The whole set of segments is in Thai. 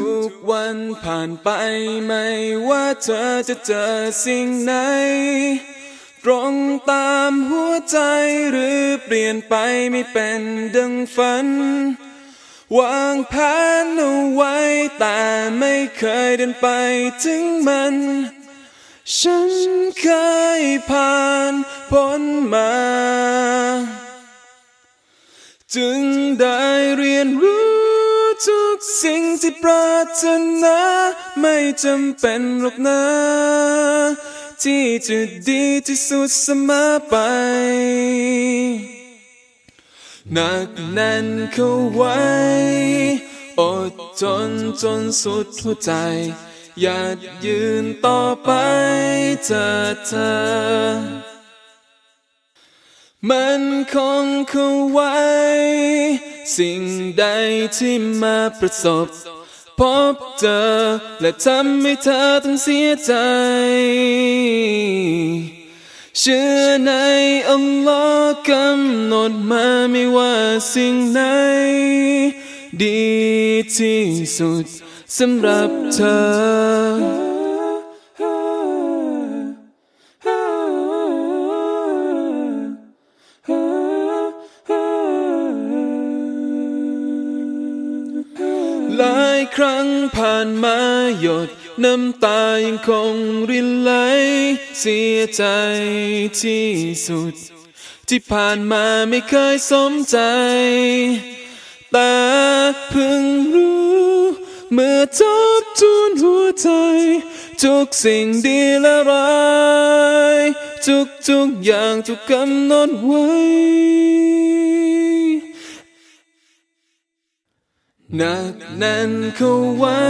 ุกวันผ่านไปไม่ว่าเธอจะเจอสิ่งไหน ตรงตามหัวใจหรือเปลี่ยนไปไม่เป็นดังฝัน วางแผนเอาไว้แต่ไม่เคยเดินไปถึงมัน ฉันเคยผ่านพ้นมาจึงได้เรียนรู้ ทุกสิ่งที่ปรารถนาไม่จำเป็นหรอกนะที่จะดีที่สุดเสมอไปหนักแน่นเข้าไว้ อดทนจนสุดหัวใจอยากยืนต่อไปเธอเธอ มันคงเข้าไว้ สิ่งใดที่มาประสบ พบเจอและทำให้เธอต้องเสียใจ เชื่อในอัลลอฮ์กำหนดมาไม่ว่าสิ่งไหน ดีที่สุดสำหรับเธอ ครั้งผ่านมาหยด น้ำตายังคงรินไหล เสียใจที่สุด ที่ผ่านมาไม่เคยสมใจ แต่เพิ่งรู้ เมื่อทบทวนหัวใจ ทุกสิ่งดีและร้าย ทุกทุกอย่างถูกกำหนดไว้ หนักแน่นเข้าไว้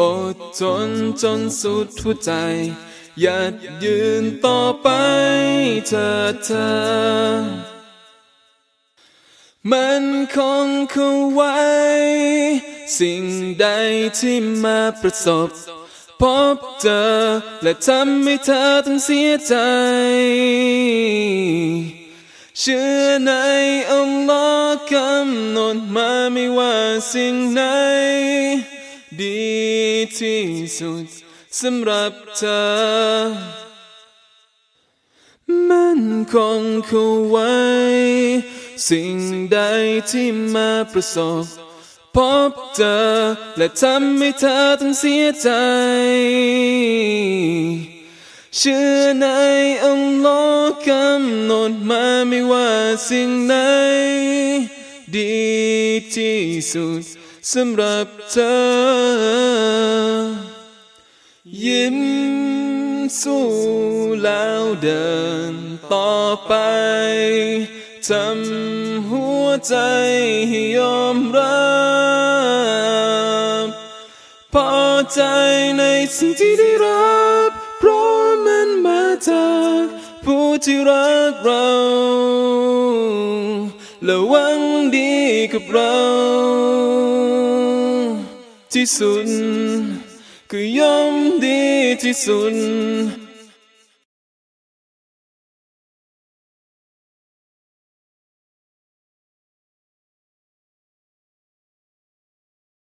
อดทนจนสุดหัวใจอยากยืนต่อไปเธอเธอ มันคงเข้าไว้ สิ่งใดที่มาประสบ พบเจอและทำให้เธอต้องเสียใจ เชื่อใน กำหนดมาไม่ว่าสิ่งไหน ดีที่สุดสำหรับเธอ มันคงเข้าไว้ สิ่งใดที่มาประสบ พบเจอและทำให้เธอต้องเสียใจ เชื่อในอัลลอฮ์กำหนดมาไม่ว่าสิ่งไหน ดีที่สุดสำหรับเธอ ยิ้มสู้แล้วเดินต่อไปทำหัวใจให้ยอมรับพอใจในสิ่งที่ได้รับ เพราะมันมาจากผู้ที่รักเรา และหวังดีกับเรา ที่สุด คือยอมดีที่สุด